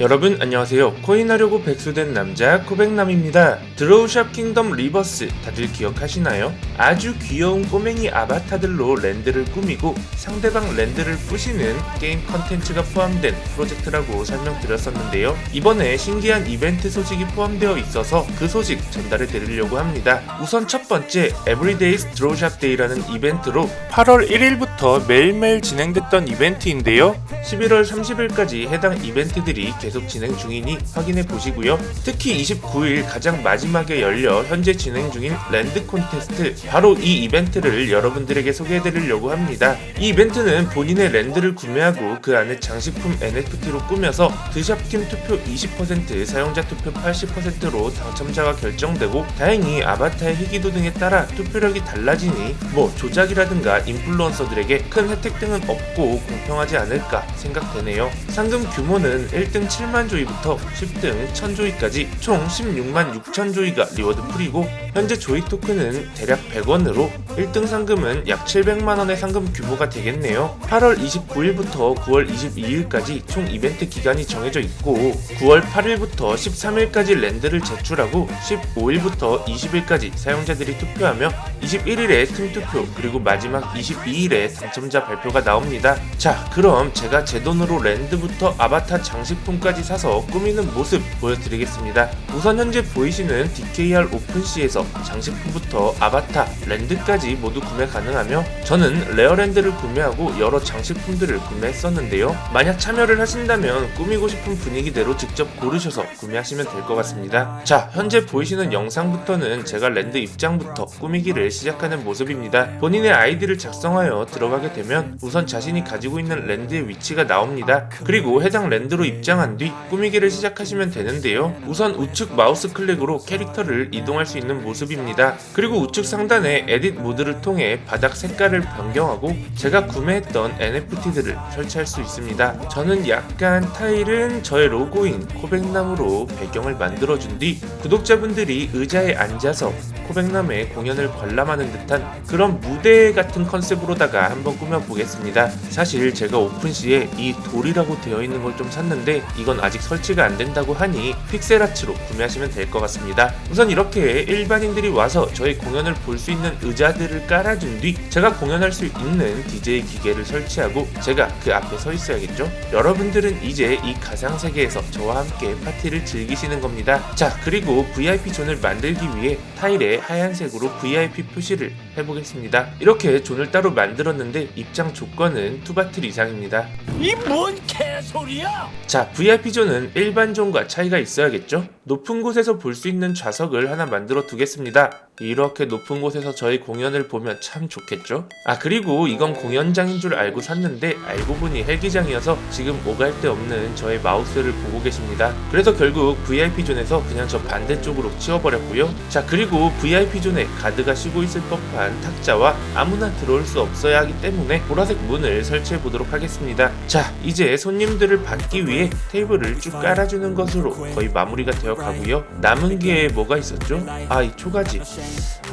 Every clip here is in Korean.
여러분 안녕하세요. 코인하려고 백수된 남자 코백남입니다. 드로우샵 킹덤 리버스 다들 기억하시나요? 아주 귀여운 꼬맹이 아바타들로 랜드를 꾸미고 상대방 랜드를 부시는 게임 컨텐츠가 포함된 프로젝트라고 설명드렸었는데요. 이번에 신기한 이벤트 소식이 포함되어 있어서 그 소식 전달해 드리려고 합니다. 우선 첫 번째 에브리데이스 드로우샵 데이라는 이벤트로 8월 1일부터 매일매일 진행됐던 이벤트인데요. 11월 30일까지 해당 이벤트들이 계속 진행 중이니 확인해 보시고요. 특히 29일 가장 마지막에 열려 현재 진행 중인 랜드 콘테스트 바로 이 이벤트를 여러분들에게 소개해 드리려고 합니다. 이 이벤트는 본인의 랜드를 구매하고 그 안에 장식품 NFT로 꾸며서 드샵팀 투표 20% 사용자 투표 80%로 당첨자가 결정되고 다행히 아바타의 희귀도 등에 따라 투표력이 달라지니 뭐 조작이라든가 인플루언서들에게 큰 혜택 등은 없고 공평하지 않을까 생각되네요. 상금 규모는 1등 7만 조이부터 10등 1000 조이까지 총 16만 6천 조이가 리워드 풀이고 현재 조이 토큰은 대략 100원으로 1등 상금은 약 700만 원의 상금 규모가 되겠네요. 8월 29일부터 9월 22일까지 총 이벤트 기간이 정해져 있고 9월 8일부터 13일까지 랜드를 제출하고 15일부터 20일까지 사용자들이 투표하며 21일에 팀 투표 그리고 마지막 22일에 당첨자 발표가 나옵니다. 자, 그럼 제가 제 돈으로 랜드부터 아바타 장식품까지 사서 꾸미는 모습 보여드리겠습니다. 우선 현재 보이시는 DKR 오픈시에서 장식품부터 아바타, 랜드까지 모두 구매 가능하며 저는 레어랜드를 구매하고 여러 장식품들을 구매했었는데요. 만약 참여를 하신다면 꾸미고 싶은 분위기대로 직접 고르셔서 구매하시면 될 것 같습니다. 자, 현재 보이시는 영상부터는 제가 랜드 입장부터 꾸미기를 시작하는 모습입니다. 본인의 아이디를 작성하여 들어가게 되면 우선 자신이 가지고 있는 랜드의 위치가 나옵니다. 그리고 해당 랜드로 입장한 뒤 꾸미기를 시작하시면 되는데요. 우선 우측 마우스 클릭으로 캐릭터를 이동할 수 있는 모습입니다. 그리고 우측 상단에 에딧 모드를 통해 바닥 색깔을 변경하고 제가 구매했던 NFT들을 설치할 수 있습니다. 저는 약간 타일은 저의 로고인 코백남으로 배경을 만들어준 뒤 구독자분들이 의자에 앉아서 코백남의 공연을 관람하는 듯한 그런 무대 같은 컨셉으로다가 한번 꾸며보겠습니다. 사실 제가 오픈 시에 이 돌이라고 되어 있는 걸 좀 샀는데 이건 아직 설치가 안 된다고 하니 픽셀아츠로 구매하시면 될 것 같습니다. 우선 이렇게 일반인들이 와서 저희 공연을 볼 수 있는 의자들을 깔아준 뒤 제가 공연할 수 있는 DJ 기계를 설치하고 제가 그 앞에 서 있어야겠죠? 여러분들은 이제 이 가상 세계에서 저와 함께 파티를 즐기시는 겁니다. 자, 그리고 VIP 존을 만들기 위해 타일에 하얀색으로 VIP 표시를 해보겠습니다. 이렇게 존을 따로 만들었는데 입장 조건은 투바틀 이상입니다. 이 뭔 개소리야? 자, VIP 존은 일반 존과 차이가 있어야겠죠? 높은 곳에서 볼 수 있는 좌석을 하나 만들어 두겠습니다. 이렇게 높은 곳에서 저희 공연을 보면 참 좋겠죠? 아, 그리고 이건 공연장인 줄 알고 샀는데 알고 보니 헬기장이어서 지금 오갈 데 없는 저의 마우스를 보고 계십니다. 그래서 결국 VIP 존에서 그냥 저 반대쪽으로 치워버렸고요. 자, 그리고 VIP 존에 가드가 쉬고 있을 법한 탁자와 아무나 들어올 수 없어야 하기 때문에 보라색 문을 설치해 보도록 하겠습니다. 자, 이제 손님들을 받기 위해 테이블을 쭉 깔아주는 것으로 거의 마무리가 되어 가고요. 남은 게 뭐가 있었죠? 아, 이 초가지.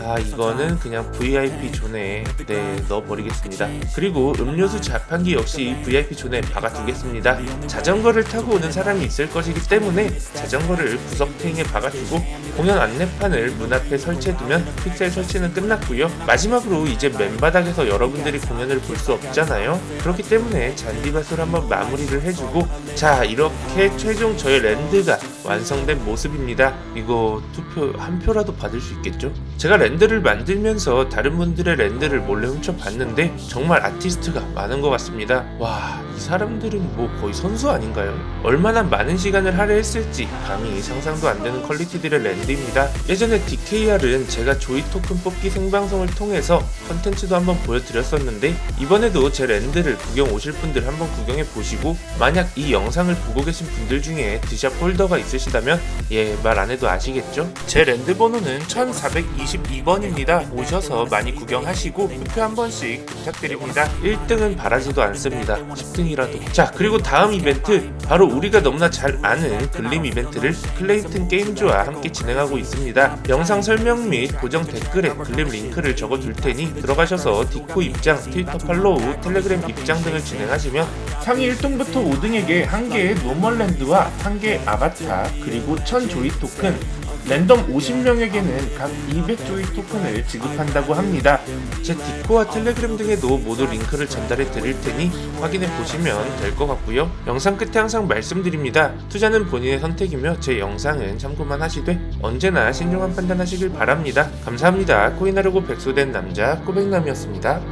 아, 이거는 그냥 VIP 존에 네, 넣어버리겠습니다. 그리고 음료수 자판기 역시 VIP 존에 박아두겠습니다. 자전거를 타고 오는 사람이 있을 것이기 때문에 자전거를 구석탱이에 박아두고 공연 안내판을 문 앞에 설치해두면 픽셀 설치는 끝났고요. 마지막으로 이제 맨바닥에서 여러분들이 공연을 볼 수 없잖아요. 그렇기 때문에 잔디밭으로 한번 마무리를 해주고 자 이렇게 최종 저의 랜드가 완성된 모습입니다. 이거 투표 한 표라도 받을 수 있겠죠? 제가 랜드를 만들면서 다른 분들의 랜드를 몰래 훔쳐봤는데 정말 아티스트가 많은 것 같습니다. 와, 이 사람들은 뭐 거의 선수 아닌가요? 얼마나 많은 시간을 할애했을지 감히 상상도 안 되는 퀄리티들의 랜드입니다. 예전에 DKR은 제가 조이 토큰 뽑기 생방송을 통해서 컨텐츠도 한번 보여드렸었는데 이번에도 제 랜드를 구경 오실 분들 한번 구경해 보시고 만약 이 영상을 보고 계신 분들 중에 드샵 홀더가 있으시다면 예 말 안 해도 아시겠죠? 제 랜드 번호는 1422번입니다. 오셔서 많이 구경하시고 투표 한 번씩 부탁드립니다. 1등은 바라지도 않습니다. 10등 이 오뎅이라도. 자, 그리고 다음 이벤트 바로 우리가 너무나 잘 아는 글림 이벤트를 클레이튼 게임즈와 함께 진행하고 있습니다. 영상 설명 및 고정 댓글에 글림 링크를 적어 둘 테니 들어가셔서 디코 입장, 트위터 팔로우, 텔레그램 입장 등을 진행하시면 상위 1등부터 5등에게 한 개의 노멀랜드와 한 개의 아바타 그리고 1000 조이 토큰 랜덤 50명에게는 각 200조이 토큰을 지급한다고 합니다. 제 디코와 텔레그램 등에도 모두 링크를 전달해 드릴 테니 확인해 보시면 될 것 같고요. 영상 끝에 항상 말씀드립니다. 투자는 본인의 선택이며 제 영상은 참고만 하시되 언제나 신중한 판단하시길 바랍니다. 감사합니다. 코인하려고 백소된 남자 꼬백남이었습니다.